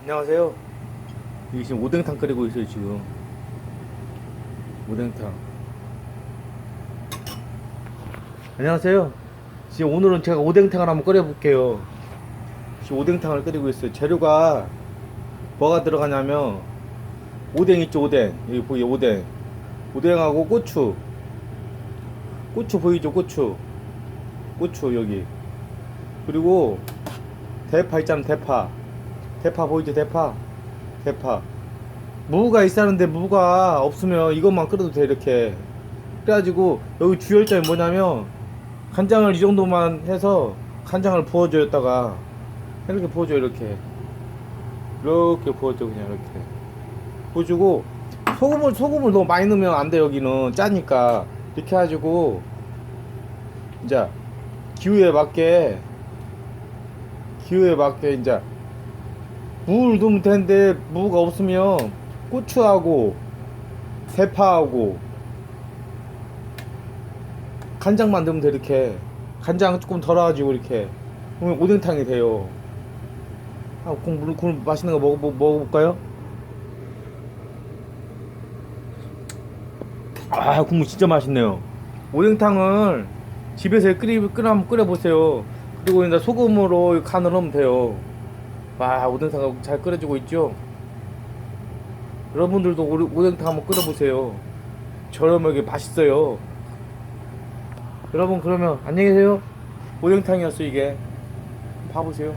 안녕하세요. 이게 지금 오뎅탕 끓이고 있어요 지금. 오뎅탕. 안녕하세요. 지금 오늘은 제가 오뎅탕을 한번 끓여볼게요. 지금 오뎅탕을 끓이고 있어요. 재료가 뭐가 들어가냐면 오뎅 있죠 오뎅 여기 보이 오뎅 오뎅하고 고추 고추 보이죠 고추 고추 여기 그리고 대파 있잖아 대파 대파 보이죠? 대파. 대파. 무가 있었는데 무가 없으면 이것만 끓여도 돼 이렇게. 그래가지고 여기 주열점이 뭐냐면 간장을 이 정도만 해서 간장을 부어줘였다가 이렇게 부어줘 이렇게. 이렇게 부어줘 그냥 이렇게. 부어주고 소금을 소금을 너무 많이 넣으면 안 돼 여기는. 짜니까. 이렇게 해가지고 이제 기후에 맞게 기후에 맞게 이제 무를 넣으면 되는데 무가 없으면 고추하고 대파하고 간장만 넣으면 돼 이렇게. 간장 조금 덜어가지고 이렇게. 그러면 오뎅탕이 돼요. 아 국물, 국물 맛있는 거 먹어, 먹- 먹어볼까요? 아 국물 진짜 맛있네요. 오뎅탕을 집에서 끓이, 끓여, 끓여보세요. 그리고 소금으로 간을 하면 돼요 와 오뎅탕 잘 끓여지고 있죠? 여러분들도 오- 오뎅탕 한번 끓여보세요. 저렴하게 맛있어요. 여러분 그러면 안녕히 계세요. 오뎅탕이었어 이게. 봐보세요